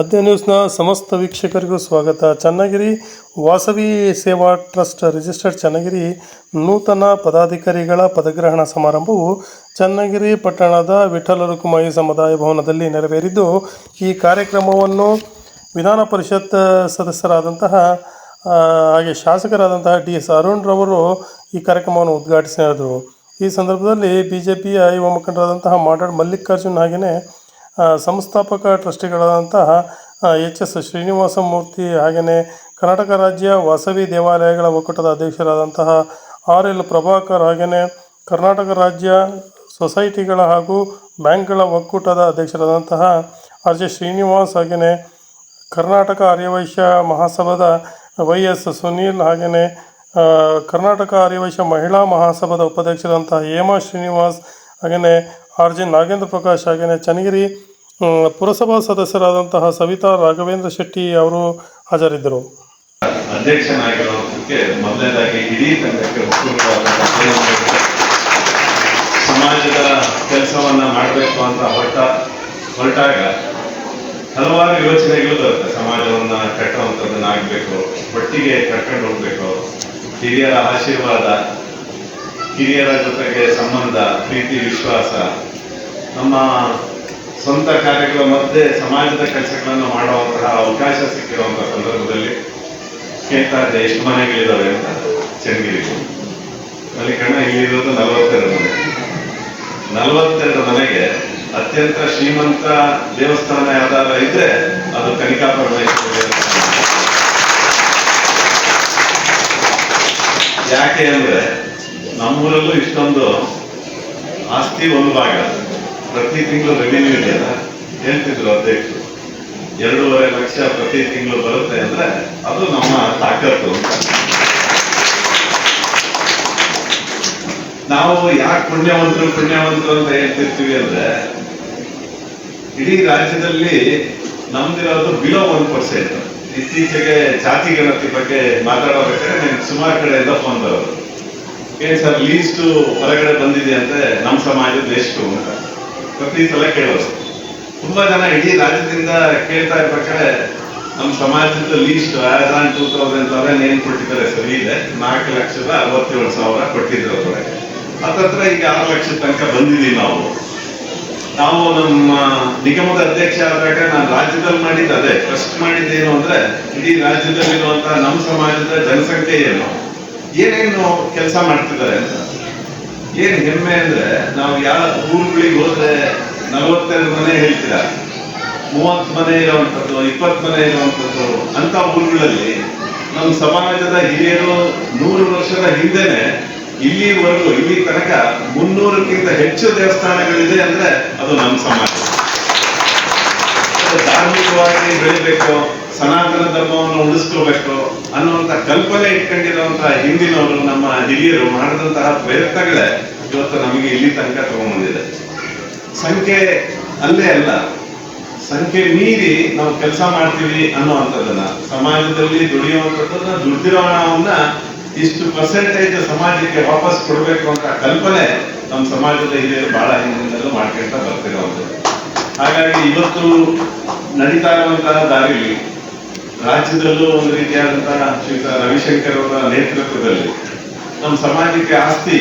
ಆದ್ಯ ನ್ಯೂಸ್ನ ಸಮಸ್ತ ವೀಕ್ಷಕರಿಗೂ ಸ್ವಾಗತ. ಚನ್ನಗಿರಿ ವಾಸವಿ ಸೇವಾ ಟ್ರಸ್ಟ್ ರಿಜಿಸ್ಟರ್ಡ್ ಚನ್ನಗಿರಿ ನೂತನ ಪದಾಧಿಕಾರಿಗಳ ಪದಗ್ರಹಣ ಸಮಾರಂಭವು ಚನ್ನಗಿರಿ ಪಟ್ಟಣದ ವಿಠಲ ರುಕುಮಾಯಿ ಸಮುದಾಯ ಭವನದಲ್ಲಿ ನೆರವೇರಿದ್ದು, ಈ ಕಾರ್ಯಕ್ರಮವನ್ನು ವಿಧಾನ ಪರಿಷತ್ ಸದಸ್ಯರಾದಂತಹ ಹಾಗೆ ಶಾಸಕರಾದಂತಹ ಡಿ ಎಸ್ ಅರುಣ್ ರವರು ಈ ಕಾರ್ಯಕ್ರಮವನ್ನು ಉದ್ಘಾಟಿಸಿದರು. ಈ ಸಂದರ್ಭದಲ್ಲಿ ಬಿ ಜೆ ಪಿಯ ಯುವ ಮುಖಂಡರಾದಂತಹ ಮಾಡಾಡ್ ಮಲ್ಲಿಕಾರ್ಜುನ್ ಹಾಗೆಯೇ ಸಂಸ್ಥಾಪಕ ಟ್ರಸ್ಟಿಗಳಾದಂತಹ ಎಚ್ ಎಸ್ ಶ್ರೀನಿವಾಸ ಮೂರ್ತಿ ಹಾಗೆಯೇ ಕರ್ನಾಟಕ ರಾಜ್ಯ ವಾಸವಿ ದೇವಾಲಯಗಳ ಒಕ್ಕೂಟದ ಅಧ್ಯಕ್ಷರಾದಂತಹ ಆರ್ ಎಲ್ ಪ್ರಭಾಕರ್ ಹಾಗೆಯೇ ಕರ್ನಾಟಕ ರಾಜ್ಯ ಸೊಸೈಟಿಗಳ ಹಾಗೂ ಬ್ಯಾಂಕ್ಗಳ ಒಕ್ಕೂಟದ ಅಧ್ಯಕ್ಷರಾದಂತಹ ಆರ್ ಜೆ ಶ್ರೀನಿವಾಸ್ ಹಾಗೆಯೇ ಕರ್ನಾಟಕ ಆರ್ಯವೈಶ್ಯ ಮಹಾಸಭಾದ ವೈ ಎಸ್ ಸುನೀಲ್ ಹಾಗೆಯೇ ಕರ್ನಾಟಕ ಆರ್ಯವೈಶ್ಯ ಮಹಿಳಾ ಮಹಾಸಭಾದ ಉಪಾಧ್ಯಕ್ಷರಾದಂತಹ ಹೇಮಾ ಶ್ರೀನಿವಾಸ್ ಹಾಗೆಯೇ ಆರ್ ಜಿ ನಾಗೇಂದ್ರ ಪ್ರಕಾಶ್ ಹಾಗೆಯೇ ಚನ್ನಗಿರಿ ಪುರಸಭಾ ಸದಸ್ಯರಾದಂತಹ ಸವಿತಾ ರಾಘವೇಂದ್ರ ಶೆಟ್ಟಿ ಅವರು ಹಾಜರಿದ್ದರು. ಅಧ್ಯಕ್ಷನಾಗಿರೋದಕ್ಕೆ ಮೊದಲನೇದಾಗಿ ಇಡೀ ತಂಡಕ್ಕೆ. ಸಮಾಜದ ಕೆಲಸವನ್ನ ಮಾಡಬೇಕು ಅಂತ ಹೊರಟ, ಹೊರಟಾಗ ಹಲವಾರು ಯೋಚನೆಗಳು ಬರುತ್ತೆ. ಸಮಾಜವನ್ನ ಕಟ್ಟುವಂಥದ್ದನ್ನ ಆಗ್ಬೇಕು ಒಟ್ಟಿಗೆ ಕಟ್ಕೊಂಡು ಹೋಗ್ಬೇಕು. ಹಿರಿಯರ ಆಶೀರ್ವಾದ ಹಿರಿಯರ ಜೊತೆಗೆ ಸಂಬಂಧ, ಪ್ರೀತಿ, ವಿಶ್ವಾಸ, ನಮ್ಮ ಸ್ವಂತ ಕಾರ್ಯಗಳ ಮಧ್ಯೆ ಸಮಾಜದ ಕೆಲಸಗಳನ್ನು ಮಾಡುವಂತಹ ಅವಕಾಶ ಸಿಕ್ಕಿರುವಂತಹ ಸಂದರ್ಭದಲ್ಲಿ ಕೇಳ್ತಾ ಎಷ್ಟು ಮನೆಗಳಿದ್ದಾವೆ ಅಂತ ಚನ್ನಗಿರಿ ಮಲ್ಲಿಕಣ್ಣ ಇಲ್ಲಿರೋದು ನಲವತ್ತೆರಡು ಮನೆ. ನಲವತ್ತೆರಡು ಮನೆಗೆ ಅತ್ಯಂತ ಶ್ರೀಮಂತ ದೇವಸ್ಥಾನ ಯಾವ್ದಾದ್ರು ಇದ್ರೆ ಅದು ಕನಿಕಾ ಪರಮೇಶ್ವರಿ ಯಾಕೆ ಅಂದ್ರೆ ನಮ್ಮೂರಲ್ಲೂ ಇಷ್ಟೊಂದು ಆಸ್ತಿ ಒಂದು ಭಾಗ. ಪ್ರತಿ ತಿಂಗಳು ರೆವಿನ್ಯೂ ಇದೆ ಹೇಳ್ತಿದ್ರು ಅಧ್ಯಕ್ಷರು. ಎರಡೂವರೆ ಲಕ್ಷ ಪ್ರತಿ ತಿಂಗಳು ಬರುತ್ತೆ ಅಂದ್ರೆ ಅದು ನಮ್ಮ ತಾಕತ್ತು ನಾವು ಯಾಕೆ ಪುಣ್ಯವಂತರು ಪುಣ್ಯವಂತರು ಅಂತ ಹೇಳ್ತಿರ್ತೀವಿ ಅಂದ್ರೆ, ಇಡೀ ರಾಜ್ಯದಲ್ಲಿ ನಮ್ದಿರೋದು ಬಿಲೋ ಒನ್ ಪರ್ಸೆಂಟ್ ಇತ್ತೀಚೆಗೆ ಜಾತಿ ಗಣತಿ ಬಗ್ಗೆ ಮಾತಾಡಬೇಕಾದ್ರೆ ಸುಮಾರು ಕಡೆಯಿಂದ ಫೋನ್ ಬರೋದು. ಏನ್ ಸರ್ ಲೀಸ್ಟ್ ಹೊರಗಡೆ ಬಂದಿದೆ ಅಂತ ನಮ್ಮ ಸಮಾಜದ ಎಷ್ಟು ಅಂತ ಪ್ರತಿ ಸಲ ಕೇಳೋದು. ತುಂಬಾ ಜನ ಇಡೀ ರಾಜ್ಯದಿಂದ ಕೇಳ್ತಾ ಇರ್ಬೇಕಾದ್ರೆ ನಮ್ಮ ಸಮಾಜದ least as on two thousand thousand ಏನ್ ಕೊಟ್ಟಿದ್ದಾರೆ ಸರಿ, ಇದೆ. ನಾಲ್ಕು ಲಕ್ಷದ ಅರವತ್ತೇಳು ಸಾವಿರ ಕೊಟ್ಟಿದ್ರು ಅವರ. ಹತ್ತತ್ರ ಈಗ ಆರು ಲಕ್ಷದ ತನಕ ಬಂದಿದ್ದೀವಿ ನಾವು. ನಾವು ನಮ್ಮ ನಿಗಮದ ಅಧ್ಯಕ್ಷ ಆದಾಗ ನಾನು ರಾಜ್ಯದಲ್ಲಿ ಮಾಡಿದ್ದು ಅದೇ. ಫಸ್ಟ್ ಮಾಡಿದ್ದೇನು ಅಂದ್ರೆ ಇಡೀ ರಾಜ್ಯದಲ್ಲಿರುವಂತಹ ನಮ್ಮ ಸಮಾಜದ ಜನಸಂಖ್ಯೆ ಏನು? ಏನೇನು ಕೆಲಸ ಮಾಡ್ತಿದ್ದಾರೆ ಅಂತ. ಏನ್ ಹೆಮ್ಮೆ ಅಂದ್ರೆ ನಾವು ಯಾವ ಊರುಗಳಿಗೆ ಹೋದ್ರೆ ನಲವತ್ತೆರಡು ಮನೆ ಹೇಳ್ತೀರಾ? ಮೂವತ್ ಮನೆ ಇರುವಂತದ್ದು ಇಪ್ಪತ್ ಮನೆ ಇರುವಂತದ್ದು ಅಂತ ಊರುಗಳಲ್ಲಿ ನಮ್ಮ ಸಮಾಜದ ಹಿರಿಯರು ನೂರು ವರ್ಷದ ಹಿಂದೆನೆ ಇಲ್ಲಿವರೆಗೂ, ಇಲ್ಲಿ ತನಕ ಮುನ್ನೂರಕ್ಕಿಂತ ಹೆಚ್ಚು ದೇವಸ್ಥಾನಗಳಿದೆ ಅಂದ್ರೆ ಅದು ನಮ್ಮ ಸಮಾಜ. ಧಾರ್ಮಿಕವಾಗಿ ಬೆಳಿಬೇಕು. ಸನಾತನ ಧರ್ಮವನ್ನು ಉಳಿಸ್ಕೋಬೇಕು ಅನ್ನುವಂತ ಕಲ್ಪನೆ ಇಟ್ಕೊಂಡಿರುವಂತಹ ಹಿಂದಿನವರು ನಮ್ಮ ಹಿರಿಯರು ಮಾಡಿದಂತಹ ಪ್ರಯತ್ನಗಳೇ ಇವತ್ತು ನಮಗೆ ಇಲ್ಲಿ ತನಕ ತಗೊಂಡ್ಬಂದಿದೆ. ಸಂಖ್ಯೆ ಅಲ್ಲೇ ಅಲ್ಲ, ಸಂಖ್ಯೆ ಮೀರಿ ನಾವು ಕೆಲಸ ಮಾಡ್ತೀವಿ ಅನ್ನುವಂಥದ್ದನ್ನ ಸಮಾಜದಲ್ಲಿ ದುಡಿಯುವಂಥದ್ದನ್ನ ದುಡ್ಡಿರೋ ಹಣವನ್ನ ಇಷ್ಟು ಪರ್ಸೆಂಟೇಜ್ ಸಮಾಜಕ್ಕೆ ವಾಪಸ್ ಕೊಡಬೇಕು ಅಂತ ಕಲ್ಪನೆ ನಮ್ಮ ಸಮಾಜದ ಹಿರಿಯರು ಬಹಳ ಹಿಂದಿನಿಂದಲೂ ಮಾಡ್ಕೊಂತ ಬರ್ತಿರುವಂಥದ್ದು. ಹಾಗಾಗಿ ಇವತ್ತು ನಡೀತಾ ಇರುವಂತಹ ದಾರಿಲಿ ರಾಜ್ಯದಲ್ಲೂ ಒಂದು ರೀತಿಯಾದಂತಹ ಶ್ರೀಯುತ ರವಿಶಂಕರ್ ಅವರ ನೇತೃತ್ವದಲ್ಲಿ ನಮ್ಮ ಸಮಾಜಕ್ಕೆ ಆಸ್ತಿ,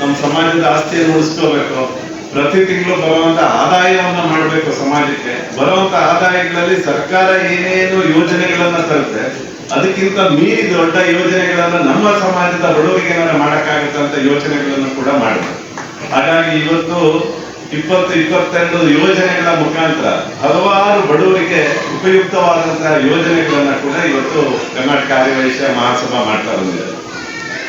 ನಮ್ಮ ಸಮಾಜದ ಆಸ್ತಿಯನ್ನು ಉಳಿಸ್ಕೋಬೇಕು. ಪ್ರತಿ ತಿಂಗಳು ಬರುವಂತ ಆದಾಯವನ್ನ ಮಾಡಬೇಕು ಸಮಾಜಕ್ಕೆ. ಬರುವಂತ ಆದಾಯಗಳಲ್ಲಿ ಸರ್ಕಾರ ಏನೇನು ಯೋಜನೆಗಳನ್ನ ತರುತ್ತೆ, ಅದಕ್ಕಿಂತ ಮೀರಿ ದೊಡ್ಡ ಯೋಜನೆಗಳನ್ನ ನಮ್ಮ ಸಮಾಜದ ಬಡವರಿಗೆ ಏನಾರ ಮಾಡಕ್ಕಾಗುತ್ತೆ ಅಂತ ಯೋಜನೆಗಳನ್ನು ಕೂಡ ಮಾಡಬೇಕು. ಹಾಗಾಗಿ ಇವತ್ತು ಇಪ್ಪತ್ತು ಇಪ್ಪತ್ತೆರಡು ಯೋಜನೆಗಳ ಮುಖಾಂತರ ಹಲವಾರು ಬಡವರಿಗೆ ಉಪಯುಕ್ತವಾದಂತಹ ಯೋಜನೆಗಳನ್ನ ಕೂಡ ಇವತ್ತು ಕರ್ನಾಟಕ ಆರ್ಯವೈಶ್ಯ ಮಹಾಸಭಾ ಮಾಡ್ತಾ ಬಂದಿದೆ.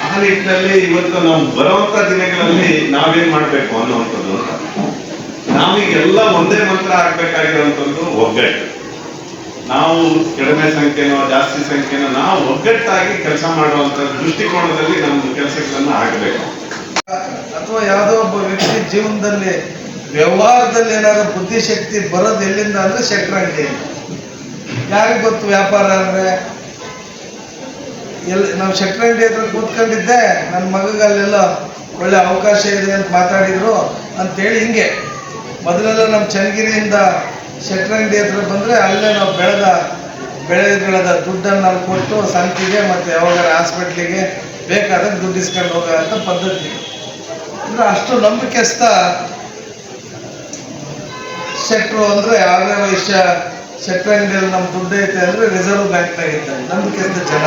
ಆ ನಿಟ್ಟಿನಲ್ಲಿ ಇವತ್ತು ನಾವು ಬರುವಂತ ದಿನಗಳಲ್ಲಿ ನಾವೇನ್ ಮಾಡ್ಬೇಕು ಅನ್ನುವಂಥದ್ದು ನಾವೀಗೆಲ್ಲ ಒಂದೇ ಮಂತ್ರ ಆಗ್ಬೇಕಾಗಿರುವಂತದ್ದು ಒಗ್ಗಟ್ಟು. ನಾವು ಕಡಿಮೆ ಸಂಖ್ಯೆನೋ, ಜಾಸ್ತಿ ಸಂಖ್ಯೆನೋ, ನಾವು ಒಗ್ಗಟ್ಟಾಗಿ ಕೆಲಸ ಮಾಡುವಂತ ದೃಷ್ಟಿಕೋನದಲ್ಲಿ ನಮ್ದು ಕೆಲಸಗಳನ್ನ ಆಗಬೇಕು ಅಥವಾ ಯಾವುದೋ ಒಬ್ಬ ವ್ಯಕ್ತಿ ಜೀವನದಲ್ಲಿ ವ್ಯವಹಾರದಲ್ಲಿ ಏನಾದ್ರು ಬುದ್ಧಿಶಕ್ತಿ ಬರೋದು ಎಲ್ಲಿಂದ ಅಂದ್ರೆ ಶೆಟ್ರಂಗಡಿ ಯಾರಿಗೆ ಗೊತ್ತು ವ್ಯಾಪಾರ ಅಂದ್ರೆ? ಎಲ್ಲಿ ನಾವು ಶೆಟ್ರಂಗಡಿ ಹತ್ರ ಕೂತ್ಕೊಂಡಿದ್ದೆ ನನ್ನ ಮಗಗಲ್ಲೆಲ್ಲ ಒಳ್ಳೆ ಅವಕಾಶ ಇದೆ ಅಂತ ಮಾತಾಡಿದ್ರು ಅಂತೇಳಿ ಹಿಂಗೆ. ಮೊದಲೆಲ್ಲ ನಮ್ಮ ಚನ್ನಗಿರಿಯಿಂದ ಶೆಟ್ರಂಗಡಿ ಹತ್ರ ಬಂದರೆ ಅಲ್ಲೇ ನಾವು ಬೆಳೆದ ಬೆಳೆದ ದುಡ್ಡನ್ನು ನಾವು ಕೊಟ್ಟು ಸಂತಿಗೆ ಮತ್ತು ಯಾವಾಗ ಹಾಸ್ಪಿಟ್ಲಿಗೆ ಬೇಕಾದಾಗ ದುಡ್ಡು ಇಸ್ಕೊಂಡು ಹೋಗೋ ಅಂತ ಪದ್ಧತಿ. ಅಂದರೆ ಅಷ್ಟು ನಂಬಿಕೆಸ್ತ ಶೆಟ್ರು ಅಂದರೆ ಆರನೇ ವಯಸ್ಸ ಶೆಟ್ರಂಗಡಿಯಲ್ಲಿ ನಮ್ಮ ದುಡ್ಡು ಐತೆ ಅಂದರೆ ರಿಸರ್ವ್ ಬ್ಯಾಂಕ್ನಾಗ ಇದ್ದಾರೆ ಅಂತ ಜನ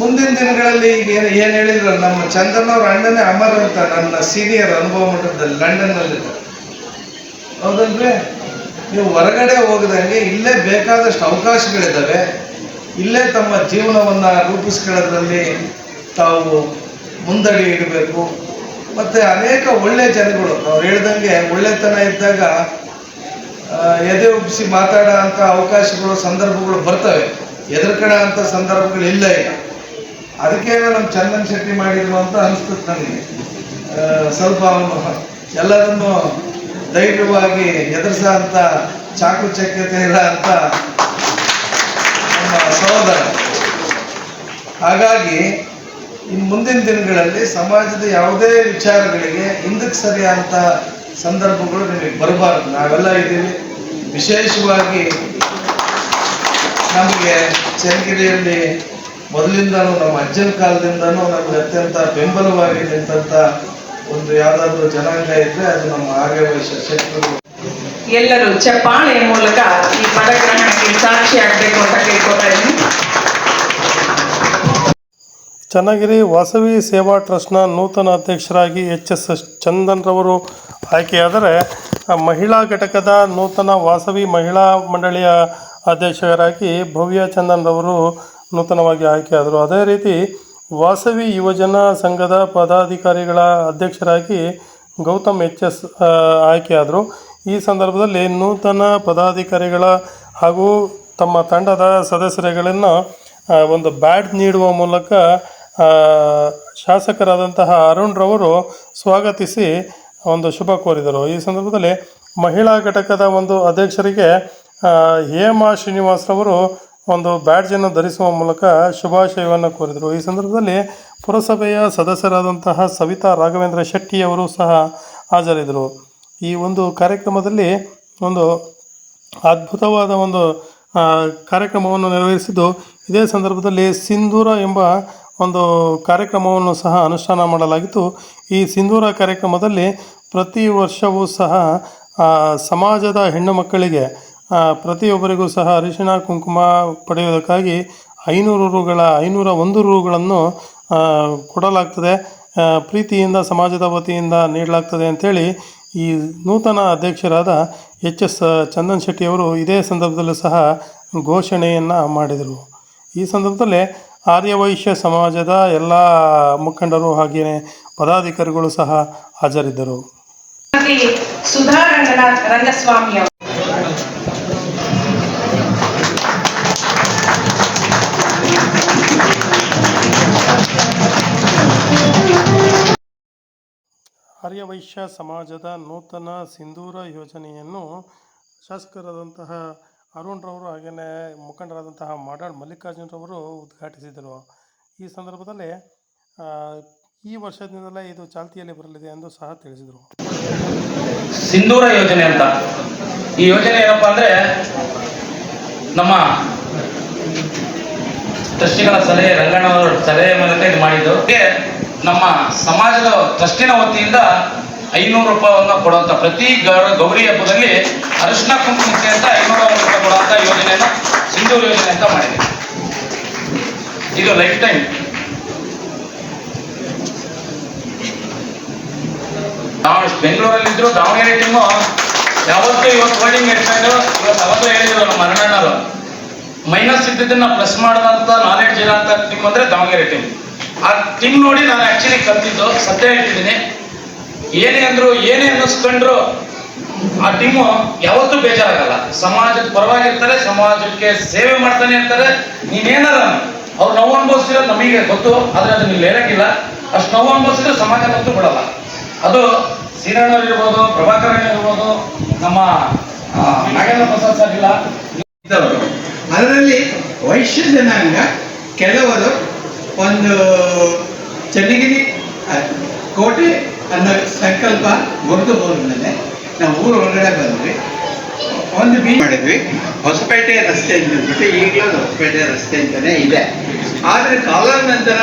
ಮುಂದಿನ ದಿನಗಳಲ್ಲಿ ಈಗ ಏನು ಏನು ಹೇಳಿದ್ರು ನಮ್ಮ ಚಂದನ್ ಅಣ್ಣನೇ ಅಮರ್ ಅಂತ ನನ್ನ ಸೀನಿಯರ್ ಅನುಭವ ಮಟ್ಟದಲ್ಲಿ ಲಂಡನ್ನಲ್ಲಿ. ಹೌದಲ್ರಿ ನೀವು ಹೊರಗಡೆ ಹೋಗದಂಗೆ ಇಲ್ಲೇ ಬೇಕಾದಷ್ಟು ಅವಕಾಶಗಳಿದ್ದಾವೆ ಇಲ್ಲೇ ತಮ್ಮ ಜೀವನವನ್ನು ರೂಪಿಸ್ಕೊಳ್ಳೋದ್ರಲ್ಲಿ ತಾವು ಮುಂದಡಿ ಇಡಬೇಕು. ಮತ್ತು ಅನೇಕ ಒಳ್ಳೆ ಜನಗಳು ಅವ್ರು ಹೇಳ್ದಂಗೆ ಒಳ್ಳೆತನ ಇದ್ದಾಗ ಎದೆ ಉಬ್ಬಿಸಿ ಮಾತಾಡೋ ಅಂತ ಅವಕಾಶಗಳು, ಸಂದರ್ಭಗಳು ಬರ್ತವೆ. ಎದುರ್ಕಣ ಅಂತ ಸಂದರ್ಭಗಳು ಇಲ್ಲ ಈಗ. ಅದಕ್ಕೆ ನಮ್ಮ ಚಂದನ್ ಶೆಟ್ಟಿ ಮಾಡಿದ್ರು ಅಂತ ಅನಿಸ್ತದೆ ನನಗೆ ಸ್ವಲ್ಪ ಅವನು ಎಲ್ಲರನ್ನು ಧೈರ್ಯವಾಗಿ ಎದುರಿಸ ಅಂತ ಚಾಕು ಚಕ್ಯತೆ ಇಲ್ಲ ಅಂತ ನಮ್ಮ ಸಹೋದರ. ಹಾಗಾಗಿ ಇನ್ನು ಮುಂದಿನ ದಿನಗಳಲ್ಲಿ ಸಮಾಜದ ಯಾವುದೇ ವಿಚಾರಗಳಿಗೆ ಹಿಂದಕ್ಕೆ ಸರಿಯಾದಂತಹ ಸಂದರ್ಭಗಳು ನಿಮಗೆ ಬರಬಾರದು. ನಾವೆಲ್ಲ ಇದ್ದೀವಿ. ವಿಶೇಷವಾಗಿ ನಮಗೆ ಚನ್ನಗಿರಿಯಲ್ಲಿ ಮೊದಲಿಂದನೂ ನಮ್ಮ ಅಜ್ಜನ ಕಾಲದಿಂದನೂ ನಮಗೆ ಅತ್ಯಂತ ಬೆಂಬಲವಾಗಿ ನಿಂತಂತ ಒಂದು ಯಾವುದಾದ್ರೂ ಜನಾಂಗ ಇದ್ರೆ ಅದು ನಮ್ಮ ಆರ್ಯವೈಶ್ಯ ಶಕ್ತರು ಎಲ್ಲರೂ ಚಪ್ಪಾಳೆ ಮೂಲಕ ಈ ಪದಗ್ರಹಣಕ್ಕೆ ಸಾಕ್ಷಿ ಆಗಬೇಕು ಅಂತ ಕೇಳ್ಕೊತಾ ಇದ್ದೀನಿ. ಚನ್ನಗಿರಿ ವಾಸವಿ ಸೇವಾ ಟ್ರಸ್ಟ್ನ ನೂತನ ಅಧ್ಯಕ್ಷರಾಗಿ ಎಚ್ ಎಸ್ ಚಂದನ್ರವರು ಆಯ್ಕೆಯಾದರೆ, ಮಹಿಳಾ ಘಟಕದ ನೂತನ ವಾಸವಿ ಮಹಿಳಾ ಮಂಡಳಿಯ ಅಧ್ಯಕ್ಷರಾಗಿ ಭವ್ಯ ಚಂದನ್ರವರು ನೂತನವಾಗಿ ಆಯ್ಕೆಯಾದರು. ಅದೇ ರೀತಿ, ವಾಸವಿ ಯುವಜನ ಸಂಘದ ಪದಾಧಿಕಾರಿಗಳ ಅಧ್ಯಕ್ಷರಾಗಿ ಗೌತಮ್ ಎಚ್ ಎಸ್ ಆಯ್ಕೆಯಾದರು. ಈ ಸಂದರ್ಭದಲ್ಲಿ ನೂತನ ಪದಾಧಿಕಾರಿಗಳ ಹಾಗೂ ತಮ್ಮ ತಂಡದ ಸದಸ್ಯರುಗಳನ್ನು ಒಂದು ಬ್ಯಾಡ್ ನೀಡುವ ಮೂಲಕ ಶಾಸಕರಾದಂತಹ ಅರುಣ್ ರವರು ಸ್ವಾಗತಿಸಿ ಒಂದು ಶುಭ ಕೋರಿದರು. ಈ ಸಂದರ್ಭದಲ್ಲಿ ಮಹಿಳಾ ಘಟಕದ ಒಂದು ಅಧ್ಯಕ್ಷರಿಗೆ ಹೇಮಾ ಶ್ರೀನಿವಾಸ್ರವರು ಒಂದು ಬ್ಯಾಡ್ಜನ್ನು ಧರಿಸುವ ಮೂಲಕ ಶುಭಾಶಯವನ್ನು ಕೋರಿದರು. ಈ ಸಂದರ್ಭದಲ್ಲಿ ಪುರಸಭೆಯ ಸದಸ್ಯರಾದಂತಹ ಸವಿತಾ ರಾಘವೇಂದ್ರ ಶೆಟ್ಟಿಯವರು ಸಹ ಹಾಜರಿದ್ದರು. ಈ ಒಂದು ಕಾರ್ಯಕ್ರಮದಲ್ಲಿ ಒಂದು ಅದ್ಭುತವಾದ ಒಂದು ಕಾರ್ಯಕ್ರಮವನ್ನು ನೆರವೇರಿಸಿದ್ದು ಇದೇ ಸಂದರ್ಭದಲ್ಲಿ ಸಿಂಧೂರ ಎಂಬ ಒಂದು ಕಾರ್ಯಕ್ರಮವನ್ನು ಸಹ ಅನುಷ್ಠಾನ ಮಾಡಲಾಗಿತ್ತು. ಈ ಸಿಂಧೂರ ಕಾರ್ಯಕ್ರಮದಲ್ಲಿ ಪ್ರತಿ ವರ್ಷವೂ ಸಹ ಸಮಾಜದ ಹೆಣ್ಣು ಮಕ್ಕಳಿಗೆ ಪ್ರತಿಯೊಬ್ಬರಿಗೂ ಸಹ ಅರಿಶಿಣ, ಕುಂಕುಮ ಪಡೆಯುವುದಕ್ಕಾಗಿ ಐನೂರು ರೂಗಳ, ಐನೂರ ಒಂದು ರೂಗಳನ್ನು ಕೊಡಲಾಗ್ತದೆ. ಪ್ರೀತಿಯಿಂದ, ಸಮಾಜದ ವತಿಯಿಂದ ನೀಡಲಾಗ್ತದೆ ಅಂಥೇಳಿ ಈ ನೂತನ ಅಧ್ಯಕ್ಷರಾದ ಎಚ್ ಎಸ್ ಚಂದನ್ ಶೆಟ್ಟಿಯವರು ಇದೇ ಸಂದರ್ಭದಲ್ಲೂ ಸಹ ಘೋಷಣೆಯನ್ನು ಮಾಡಿದರು. ಈ ಸಂದರ್ಭದಲ್ಲಿ ಆರ್ಯವೈಶ್ಯ ಸಮಾಜದ ಎಲ್ಲ ಮುಖಂಡರು ಹಾಗೆಯೇ ಪದಾಧಿಕಾರಿಗಳು ಸಹ ಹಾಜರಿದ್ದರು. ಸುಧಾ ರಂಗಸ್ವಾಮಿ ಆರ್ಯವೈಶ್ಯ ಸಮಾಜದ ನೂತನ ಸಿಂಧೂರ ಯೋಜನೆಯನ್ನು ಶಾಸಕರಾದಂತಹ ಅರುಣ್ ರವರು ಹಾಗೆಯೇ ಮುಖಂಡರಾದಂತಹ ಮಾಡಾಳ್ ಮಲ್ಲಿಕಾರ್ಜುನರವರು ಉದ್ಘಾಟಿಸಿದರು. ಈ ಸಂದರ್ಭದಲ್ಲಿ ಈ ವರ್ಷದಿಂದಲೇ ಇದು ಚಾಲ್ತಿಯಲ್ಲಿ ಬರಲಿದೆ ಎಂದು ಸಹ ತಿಳಿಸಿದರು. ಸಿಂಧೂರ ಯೋಜನೆ ಅಂತ. ಈ ಯೋಜನೆ ಏನಪ್ಪಾ ಅಂದ್ರೆ, ನಮ್ಮ ಟ್ರಸ್ಟಿಗಳ ಸಲಹೆ, ರಂಗಣ್ಣವರ ಸಲಹೆ ಮೂಲಕ ಇದು ಮಾಡಿದ್ದು. ನಮ್ಮ ಸಮಾಜದ ಟ್ರಸ್ಟಿನ ವತಿಯಿಂದ ಐನೂರು ರೂಪಾಯಿಯನ್ನು ಕೊಡುವಂತ ಪ್ರತಿ ಗೌರ ಹಬ್ಬದಲ್ಲಿ ಅರಿಶಿನ ಕುಂಕುಮಕ್ಕೆ ಅಂತ ಐನೂರ ರೂಪಾಯಿ ಕೊಡುವಂತ ಯೋಜನೆಯನ್ನ, ಸಿಂಧೂರ್ ಯೋಜನೆ ಅಂತ ಮಾಡಿದೆ. ಇದು ಲೈಫ್ ಟೈಮ್. ನಾವು ಬೆಂಗಳೂರಲ್ಲಿ ಇದ್ರು ದಾವಣಗೆರೆ ಟೀಮು ಯಾವತ್ತೂ ಇವತ್ತು ಹೋಲ್ಡಿಂಗ್ ಇಟ್ಕೊಂಡು ಇವತ್ತು ಅವತ್ತು ಹೇಳಿದ್ರು ನಮ್ಮ ಮರಣರು ಮೈನಸ್ ಇದ್ದಿದ್ದನ್ನ ಪ್ಲಸ್ ಮಾಡಿದಂತ ನಾಲೆಡ್ಜ್ ಇರೋಂಥ ಟೀಮ್ ಅಂದ್ರೆ ದಾವಣಗೆರೆ ಟೀಮ್ ಆ ಟೀಮ್ ನೋಡಿ ನಾನು ಆಕ್ಚುಲಿ ಕಲ್ತಿದ್ದು, ಸತ್ಯ ಹೇಳ್ತಿದ್ದೀನಿ. ಏನೇ ಅಂದ್ರು, ಏನೇ ಅನ್ನಿಸ್ಕೊಂಡ್ರು, ಆ ಟೀಮು ಯಾವತ್ತೂ ಬೇಜಾರಾಗಲ್ಲ. ಸಮಾಜದ ಪರವಾಗಿರ್ತಾರೆ, ಸಮಾಜಕ್ಕೆ ಸೇವೆ ಮಾಡ್ತಾನೆ ಇರ್ತಾರೆ. ನೀನೇನಾರ ಅವ್ರು ನೋವು ಅನುಭವಿಸಿರೋದು ನಮಗೆ ಗೊತ್ತು, ಆದ್ರೆ ಅದನ್ನ ನೀವು ಹೇಳಕ್ಕಿಲ್ಲ ಅಷ್ಟು ನೋವು ಅನುಭವಿಸಿದ್ರೆ ಸಮಾಜ ಮತ್ತು ಬಿಡಲ್ಲ. ಅದು ಶ್ರೀರಣ್ಣವ್ರು ಇರ್ಬೋದು ಇರ್ಬೋದು, ನಮ್ಮ ನಾಗೇಂದ್ರ ಪ್ರಸಾದ್ ಸರ್ ಇಲ್ಲ. ಅದರಲ್ಲಿ ವೈಶ್ಯ ಜನಾಂಗ ಕೆಲವರು ಒಂದು ಚನ್ನಗಿರಿ ಕೋಟೆ ಅನ್ನೋ ಸಂಕಲ್ಪ ಮುರಿದು ಹೋದ್ಮೇಲೆ ನಾವು ಊರು ಹೊರಗಡೆ ಬಂದ್ವಿ. ಒಂದು ಬೀಚ್ ಮಾಡಿದ್ವಿ. ಹೊಸಪೇಟೆ ರಸ್ತೆ ಅಂತ ಈಗಲೂ ಹೊಸಪೇಟೆ ರಸ್ತೆ ಅಂತಲೇ ಇದೆ. ಆದರೆ ಕಾಲಾನಂತರ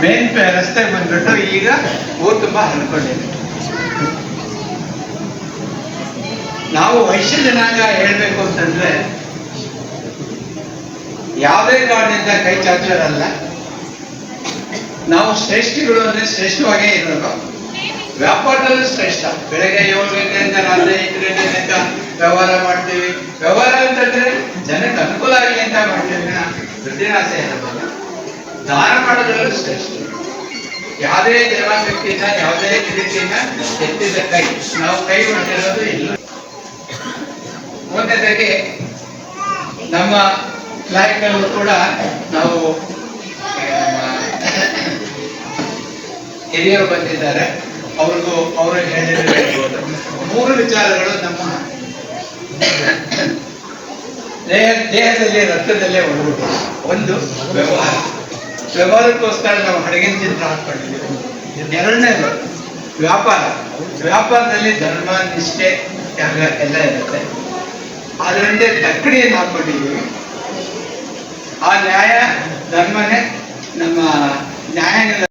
ಮೇನ್ ರಸ್ತೆ ಬಂದ್ಬಿಟ್ಟು ಈಗ ಊರು ತುಂಬ ಹರಡ್ಕೊಂಡಿದೆ ನಾವು ವೈಶ್ಯ ಜನಾಂಗ ಹೇಳಬೇಕು ಅಂತಂದ್ರೆ ಯಾವುದೇ ಕಾರಣದಿಂದ ಕೈ ಚಾಚೋರಲ್ಲ. ನಾವು ಶ್ರೇಷ್ಠಿಗಳು ಅಂದ್ರೆ ಶ್ರೇಷ್ಠವಾಗೇ ಇರೋದು. ವ್ಯಾಪಾರದಲ್ಲೂ ಶ್ರೇಷ್ಠ. ಬೆಳಗ್ಗೆ ಏಳು ಗಂಟೆಯಿಂದ ರಾತ್ರಿ ಐದು ವ್ಯವಹಾರ ಮಾಡ್ತೀವಿ. ವ್ಯವಹಾರ ಅಂತಂದ್ರೆ ಜನಕ್ಕೆ ಅನುಕೂಲ ಆಗಲಿ ಅಂತ ಮಾಡ್ತೀವಿ ವಿನ ದುಡ್ಡಿನ ಆಸೆ ಇರೋದಿಲ್ಲ ದಾನ ಮಾಡೋದ್ರಲ್ಲಿ ಶ್ರೇಷ್ಠ. ಯಾವುದೇ ಜನಶಕ್ತಿಯಿಂದ ಯಾವುದೇ ರೀತಿಯಿಂದ ಎತ್ತಿದ ಕೈ ನಾವು ಕೈ ಮಾಡ್ತಿರೋದು ಇಲ್ಲ. ಒಂದನೇದಾಗಿ ನಮ್ಮ ಫ್ಲಾಗ್ನಲ್ಲೂ ಕೂಡ ನಾವು ಹಿರಿಯರು ಬಂದಿದ್ದಾರೆ. ಅವ್ರಿಗೂ ಅವರು ಮೂರು ವಿಚಾರಗಳು ನಮ್ಮ ದೇಹ ದೇಹದಲ್ಲಿ, ರಕ್ತದಲ್ಲೇ ಒಂದು ಒಂದು, ವ್ಯವಹಾರ. ವ್ಯವಹಾರಕ್ಕೋಸ್ಕರ ನಾವು ಹಡಗಿನ ಚಿತ್ರ ಹಾಕೊಂಡಿದ್ದೀವಿ ಎರಡನೇದು, ವ್ಯಾಪಾರ. ವ್ಯಾಪಾರದಲ್ಲಿ ಧರ್ಮ, ನಿಷ್ಠೆ, ತ್ಯಾಗ ಎಲ್ಲ ಇರುತ್ತೆ. ಅದರಂತೆ ತಕ್ಕಡಿಯನ್ನು ಹಾಕೊಂಡಿದ್ದೀವಿ ಆ ನ್ಯಾಯ, ಧರ್ಮನೇ ನಮ್ಮ ನ್ಯಾಯ